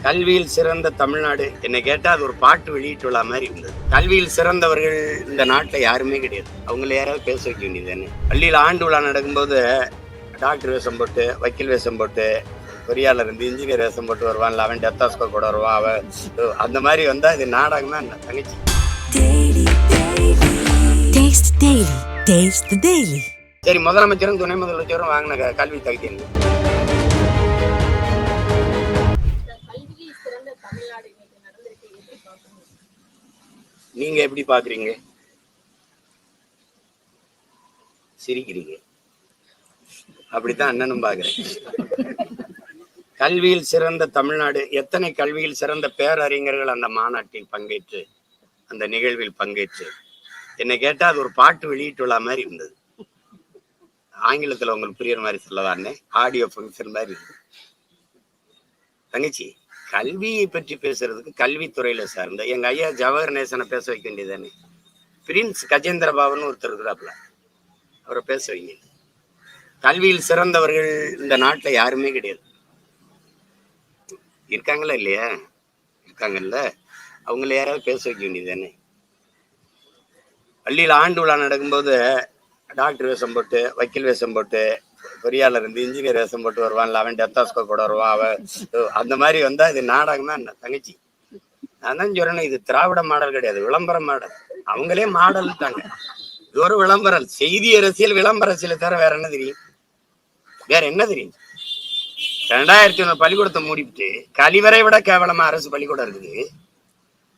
கல்வியில் சிறந்த தமிழ்நாடு. என்னை கேட்டா அது ஒரு பாட்டு வெளியிட்டுள்ள மாதிரி இருந்தது. கல்வியில் சிறந்தவர்கள் இந்த நாட்டில் யாருமே கிடையாது. அவங்கள யாராவது பேச வைக்க வேண்டியது தானே? பள்ளியில் ஆண்டு விழா நடக்கும்போது டாக்டர் வேஷம் போட்டு வக்கீல் வேஷம் போட்டு பொறியாளர் இருந்து இன்ஜினியர் வேஷம் போட்டு வருவான்ல அவன் டெத்தாஸ்கோ கூட வருவான் அவன் அந்த மாதிரி வந்தா இது நாடகமா என்ன? தங்கச்சி. சரி முதலமைச்சரும் துணை முதலமைச்சரும் வாங்கின கல்வி தகுதி என்ன? நீங்க எப்படி பாக்குறீங்க? சிரிக்கிறீங்க. அப்படித்தான் அண்ணனும் பாக்குறேன். கல்வியில் சிறந்த தமிழ்நாடு எத்தனை கல்வியில் சிறந்த பேரறிஞர்கள் அந்த மாநாட்டில் பங்கேற்று அந்த நிகழ்வில் பங்கேற்று? என்னை கேட்டா அது ஒரு பாட்டு வெளியிட்டுள்ள மாதிரி இருந்தது. ஆங்கிலத்துல உங்களுக்கு புரியுற மாதிரி சொல்லதானே ஆடியோ ஃபங்க்ஷன் மாதிரி இருந்தது. தங்கச்சி கல்வியை பற்றி பேசுறதுக்கு கல்வித்துறையில சார்ந்த எங்க ஐயா ஜவஹர் நேசனை பேச வைக்க வேண்டியதானே பிரின்ஸ் கஜேந்திர பாபுன்னு ஒருத்தர் இருக்கிறாப்புல. அவரை பேச வைங்க. கல்வியில் சிறந்தவர்கள் இந்த நாட்டில் யாருமே கிடையாது. இருக்காங்களா இல்லையா? இருக்காங்கல்ல. அவங்கள யாராவது பேச வைக்க வேண்டியதானே பள்ளியில் ஆண்டு விழா நடக்கும்போது டாக்டர் வேஷம் போட்டு வக்கீல் வேஷம் போட்டு பொறியாளர் இருந்து இன்ஜினியர் வேஷம் போட்டு வருவான்ல அவன் டெத்தாஸ்கோ கூட வருவான் அவன் அந்த மாதிரி வந்தா இது நாடகம் என்ன தங்கச்சி? நான் தான் சொல்றேன் இது திராவிட மாடல் கிடையாது விளம்பர மாடல். அவங்களே மாடல் தாங்க இது ஒரு விளம்பரம். செய்தி அரசியல் விளம்பர அரசியல் தவிர வேற என்ன தெரியும்? வேற என்ன தெரியும்? ரெண்டாயிரத்தி ஒன்று பள்ளிக்கூடத்தை மூடிவிட்டு கழிவறை விட கேவலமா அரசு பள்ளிக்கூடம் இருக்குது.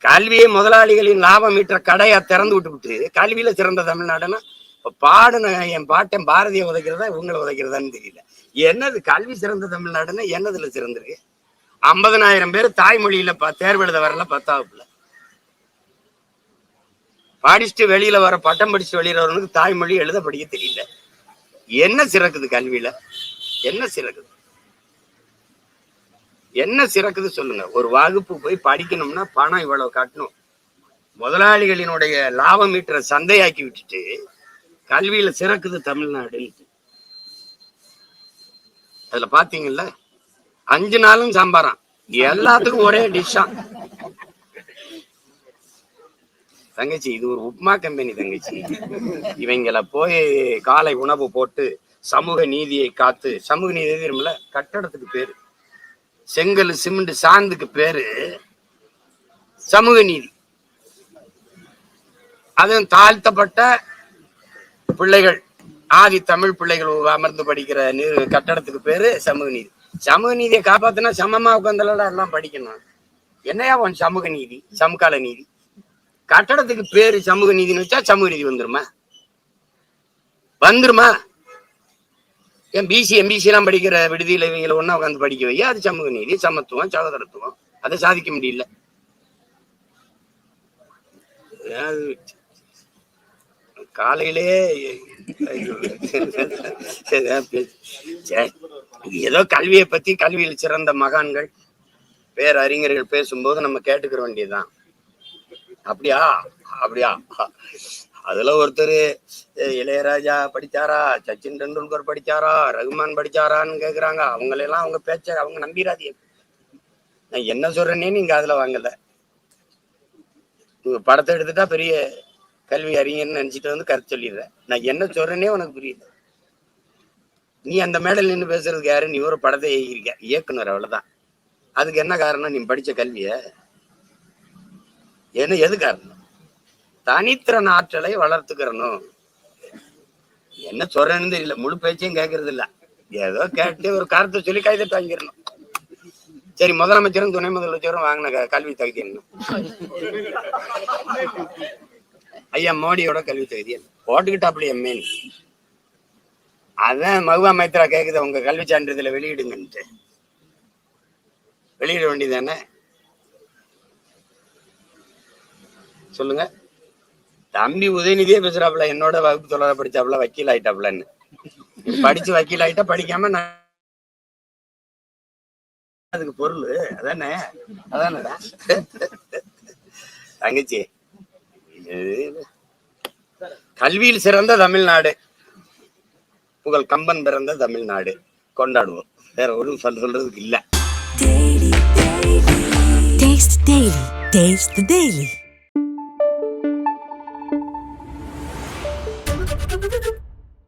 கல்வியை முதலாளிகளின் லாபம் ஈட்டுற கடையா திறந்து விட்டு விட்டு கல்வியில சிறந்த தமிழ்நாடுன்னா இப்ப பாடுன என் பாட்டன் பாரதியை உதைக்கிறதா இவங்களை உதைக்கிறதான்னு தெரியல. என்னது கல்வி சிறந்த தமிழ்நாடுன்னா என்னதுல சிறந்திருக்கு? ஐம்பதனாயிரம் பேர் தாய்மொழியில ப- தேர்வு எழுத வரல பத்தாவதுல. படிச்சுட்டு வெளியில வர பட்டம் படிச்சு வெளியில வரவனுக்கு தாய்மொழி எழுத படிக்க தெரியல. என்ன சிறக்குது கல்வியில? என்ன சிறக்குது? என்ன சிறக்குது சொல்லுங்க. ஒரு வகுப்பு போய் படிக்கணும்னா பணம் இவ்வளவு கட்டணும். முதலாளிகளினுடைய லாபம் ஈட்டுற சந்தையாக்கி விட்டுட்டு கல்வியில சிறக்குது தமிழ்நாடு. அதுல பாத்தீங்கல்ல அஞ்சு நாளும் சாம்பாராம். எல்லாத்துக்கும் ஒரே டிஷ்ஷா தங்கச்சி இது ஒரு உப்மா கம்பெனி தங்கச்சி. இவங்கள போய் காலை உணவு போட்டு சமூக நீதியை காத்து சமூக நீதி தெரியுமில்ல? கட்டடத்துக்கு பேரு. செங்கல் சிமெண்ட் சாந்துக்கு பேரு. சமூக நீதி. அதுவும் தாழ்த்தப்பட்ட பிள்ளைகள் ஆதி தமிழ் பிள்ளைகள் அமர்ந்து படிக்கிற நீர் கட்டடத்துக்கு பேரு சமூக நீதி. சமூக நீதியை காப்பாத்தினா சமமா உட்காந்துலடா எல்லாம் படிக்கணும். என்னையா உன் சமூக நீதி? சமகால நீதி. கட்டடத்துக்கு பேரு சமூக நீதினு வச்சா சமூக நீதி வந்துருமா? வந்துருமா? ஏன் பிசி எம்பிசி எல்லாம் படிக்கிற விடுதியில இவங்களை ஒண்ணா உட்காந்து படிக்க வையா? அது சமூக நீதி சமத்துவம் சகோதரத்துவம். அதை சாதிக்க முடியல. அது காலையிலே ஏதோ கல்வியை பத்தி கல்வியில் சிறந்த மகான்கள் பேரறிஞர்கள் பேசும்போது நம்ம கேட்டுக்கிற வேண்டியதுதான். அப்படியா? அப்படியா? அதுல ஒருத்தர் இளையராஜா படிச்சாரா சச்சின் டெண்டுல்கர் படிச்சாரா ரகுமான் படிச்சாரான்னு கேக்குறாங்க. அவங்களெல்லாம் அவங்க பேச்ச அவங்க நம்பிராதீங்க. நான் என்ன சொல்றேன்னே நீங்க அதுல வாங்கல. உங்க படத்தை எடுத்துட்டா பெரிய கல்வி அறிஞர்னு நினைச்சிட்டு வந்து கருத்து சொல்லிடுறேன். நான் என்ன சொல்றேனே உனக்கு புரியுது. நீ அந்த மேடல் நின்று பேசுறதுக்கு யாரு? நீ ஒரு படத்தை இயக்கிருக்க இயக்குனர் அவ்வளவுதான். அதுக்கு என்ன காரணம்? நீ படிச்ச கல்விய? என்ன எது காரணம்? தனித்திறன் ஆற்றலை வளர்த்துக்கிறணும். என்ன சொல்றேன்னு தெரியல. முழு பேச்சையும் கேட்கறது இல்ல ஏதோ கேட்டு ஒரு கருத்தை சொல்லி கைதட்டு வாங்கிடணும். சரி முதலமைச்சரும் துணை முதலமைச்சரும் வாங்கின கல்வி தகுதி என்ன? ஐயா மோடியோட கல்வி தகுதி போட்டுக்கிட்டாப்புல போட்டுக்கிட்டாப்படி அதான் மகுவா மைத்ரா கேக்குது உங்க கல்வி சான்றிதழை வெளியிடுங்கன்ட்டு. வெளியிட வேண்டியதானே சொல்லுங்க. தம்பி உதயநிதியே பேசுறாப்புல என்னோட வகுப்பு தொடர படிச்சாப்புல வக்கீல் ஆயிட்டாப்புலன்னு. படிச்சு வக்கீல் ஆயிட்டா படிக்காம நான் அதுக்கு பொருள் அதானே? அதானடா. தங்கச்சி. கல்வியில் சிறந்த தமிழ்நாடு. புகழ் கம்பன் பிறந்த தமிழ்நாடு. கொண்டாடுவோம். வேற ஒன்றும் சொல் சொல்றதுக்கு இல்ல.